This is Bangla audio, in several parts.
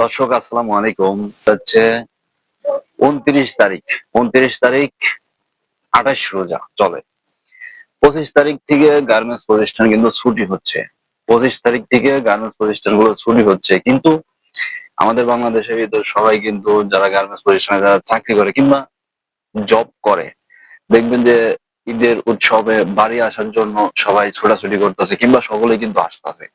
দর্শক, আসসালামু আলাইকুম। হচ্ছে উনত্রিশ তারিখ। উনত্রিশ তারিখ, আঠাশ রোজা চলে। পঁচিশ তারিখ থেকে গার্মেন্টস প্রতিষ্ঠান কিন্তু ছুটি হচ্ছে। পঁচিশ তারিখ থেকে গার্মেন্টস প্রতিষ্ঠানগুলো ছুটি হচ্ছে। কিন্তু আমাদের বাংলাদেশের ভিতর সবাই কিন্তু যারা গার্মেন্টস প্রতিষ্ঠানে যারা চাকরি করে কিংবা জব করে, দেখবেন যে ঈদের উৎসবে বাড়ি আসার জন্য সবাই ছোটাছুটি করতেছে কিংবা সকলেই কিন্তু আসতেছে।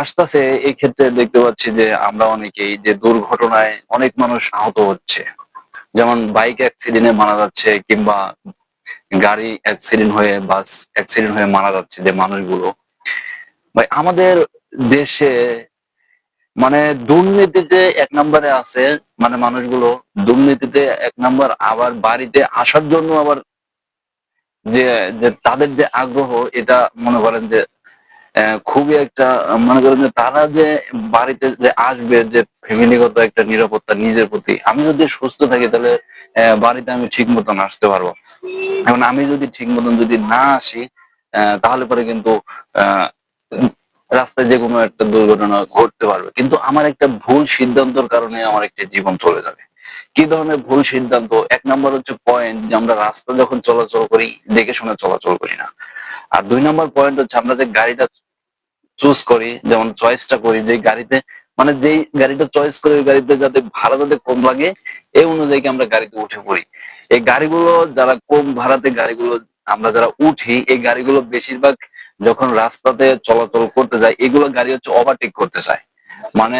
আসতেছে, এই ক্ষেত্রে দেখতে পাচ্ছি যে আমরা অনেকেই যে দুর্ঘটনায় অনেক মানুষ আহত হচ্ছে। যেমন বাইক অ্যাক্সিডেন্টে মারা যাচ্ছে কিংবা গাড়ি অ্যাক্সিডেন্ট হয়ে, বাস অ্যাক্সিডেন্ট হয়ে মারা যাচ্ছে যে মানুষগুলো। ভাই, আমাদের দেশে মানে দুর্নীতিতে এক নম্বরে আছে মানে মানুষগুলো, দুর্নীতিতে এক নম্বর আবার বাড়িতে আসার জন্য আবার যে তাদের যে আগ্রহ, এটা মনে করেন যে খুবই একটা মনে করেন যে তারা যে বাড়িতে যে আসবে, যে ফ্যামিলিগত একটা নিরাপত্তা নিজের প্রতি, আমি যদি সুস্থ থাকি তাহলে বাড়িতে আমি ঠিক মতন আসতে পারব। এখন আমি যদি ঠিক মতন যদি না আসি তাহলে পরে কিন্তু রাস্তায় যে কোনো একটা দুর্ঘটনা ঘটতে পারবে। কিন্তু আমার একটা ভুল সিদ্ধান্তর কারণে আমার একটা জীবন চলে যাবে। কি ধরনের ভুল সিদ্ধান্ত? এক নম্বর হচ্ছে পয়েন্ট যে আমরা রাস্তা যখন চলাচল করি, দেখে শুনে চলাচল করি না। আর দুই নম্বর পয়েন্ট হচ্ছে আমরা যে গাড়িটা চুজ করি যেমন চয়েসটা করি যে গাড়িতে মানে যেই গাড়িটা চয়েস করি ওই গাড়িতে যাতে ভাড়া যাতে কম লাগে এই অনুযায়ী আমরা গাড়িতে উঠে পড়ি। এই গাড়িগুলো যারা কম ভাড়াতে গাড়িগুলো আমরা যারা উঠি এই গাড়িগুলো বেশিরভাগ যখন রাস্তাতে চলাচল করতে যায় এগুলো গাড়ি হচ্ছে ওভারটেক করতে চায়। মানে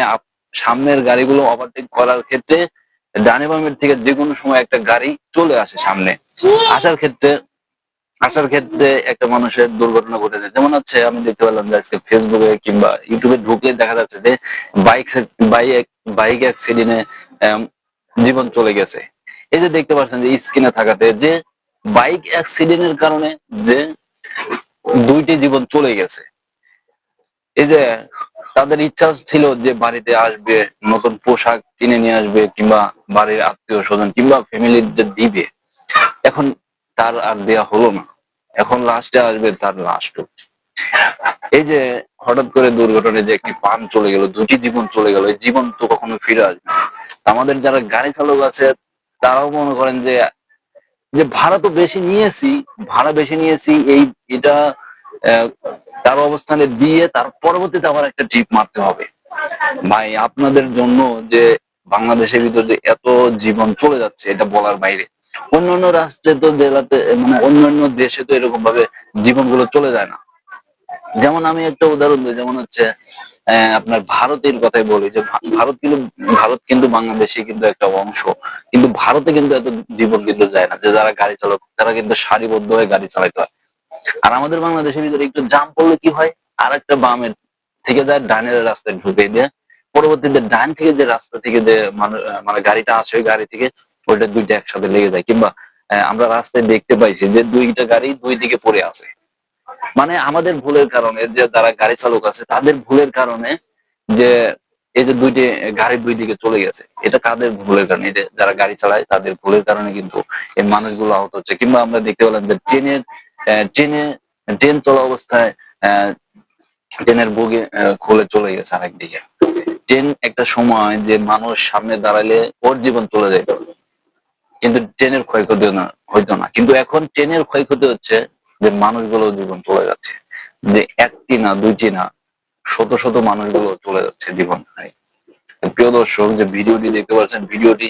সামনের গাড়িগুলো ওভারটেক করার ক্ষেত্রে ডানে বামের থেকে যে কোনো সময় একটা গাড়ি চলে আসে সামনে। আসার ক্ষেত্রে আসার ক্ষেত্রে একটা মানুষের দুর্ঘটনা ঘটেছে যেমন হচ্ছে, আমি দেখতে পেলাম যে আজকে ফেসবুকে কিংবা ইউটিউবে ঢুকলে দেখা যাচ্ছে যে বাইক বাইক বাইক অ্যাক্সিডেন্টে জীবন চলে গেছে। এই যে দেখতে পাচ্ছেন যে স্ক্রিনে থাকাতে যে বাইক অ্যাক্সিডেন্টের কারণে যে দুইটি জীবন চলে গেছে। এই যে তাদের ইচ্ছা ছিল যে বাড়িতে আসবে, নতুন পোশাক কিনে নিয়ে আসবে কিংবা বাড়ির আত্মীয় স্বজন কিংবা ফ্যামিলির যে দিবে। এখন তার আর দেয়া হলো না। এখন লাস্টে আসবে তার লাস্ট এই যে হঠাৎ করে দুর্ঘটনায় যে একটি পান চলে গেল, দুটি জীবন চলে গেল, এই জীবন তো কখনো ফিরে আসবে আমাদের যারা গাড়ি চালক আছে, তারাও মনে করেন যে যে ভাড়া তো বেশি নিয়েছি, ভাড়া বেশি নিয়েছি, এই, এটা তার অবস্থানে দিয়ে তার পরবর্তীতে আবার একটা ট্রিপ মারতে হবে। ভাই, আপনাদের জন্য যে বাংলাদেশের ভিতর যে এত জীবন চলে যাচ্ছে এটা বলার বাইরে। অন্যান্য রাষ্ট্রে তো জেলাতে মানে অন্যান্য দেশে তো এরকম ভাবে জীবনগুলো চলে যায় না। যেমন আমি একটা উদাহরণ দিই, যেমন হচ্ছে আপনার ভারতের কথাই বলি যে ভারত কিন্তু ভারত কিন্তু বাংলাদেশে কিন্তু একটা অংশ। কিন্তু ভারতে কিন্তু এত জীবন কিন্তু যায় না যে যারা গাড়ি চালক, তারা কিন্তু সারিবদ্ধ হয়ে গাড়ি চালাতে হয়। আর আমাদের বাংলাদেশের ভিতরে একটু জাম পড়লে কি হয়? আর একটা বামের থেকে যায় ডানের রাস্তায় ঢুকে দিয়ে পরবর্তীতে ডান থেকে যে রাস্তা থেকে যে মানু- গাড়িটা আসে ওই গাড়ি থেকে ওইটা দুইটা একসাথে লেগে যায়। কিংবা আমরা রাস্তায় দেখতে পাইছি যে দুইটা গাড়ি দুই দিকে পড়ে আছে। মানে আমাদের ভুলের কারণে যে যারা গাড়ি চালক আছে তাদের ভুলের কারণে যে এই যে দুইটি গাড়ি দুই দিকে চলে গেছে এটা কাদের ভুলের কারণে। যারা গাড়ি চালায় তাদের ভুলের কারণে কিন্তু এই মানুষগুলো আহত হচ্ছে। কিংবা আমরা দেখতে পেলাম যে ট্রেনের ট্রেনে ট্রেন চলা অবস্থায় আহ, ট্রেনের বগি খুলে চলে গেছে আরেকদিকে। ট্রেন একটা সময় যে মানুষ সামনে দাঁড়ালে ওর জীবন চলে যেত কিন্তু ট্রেনের ক্ষয়ক্ষতি না, হইতো না। কিন্তু এখন ট্রেনের ক্ষয়ক্ষতি হচ্ছে যে মানুষগুলো জীবন চলে যাচ্ছে। যে একটি না, দুইটি না, শত শত মানুষগুলো চলে যাচ্ছে জীবন। প্রিয় দর্শক, যে ভিডিওটি দেখতে পাচ্ছেন, ভিডিওটি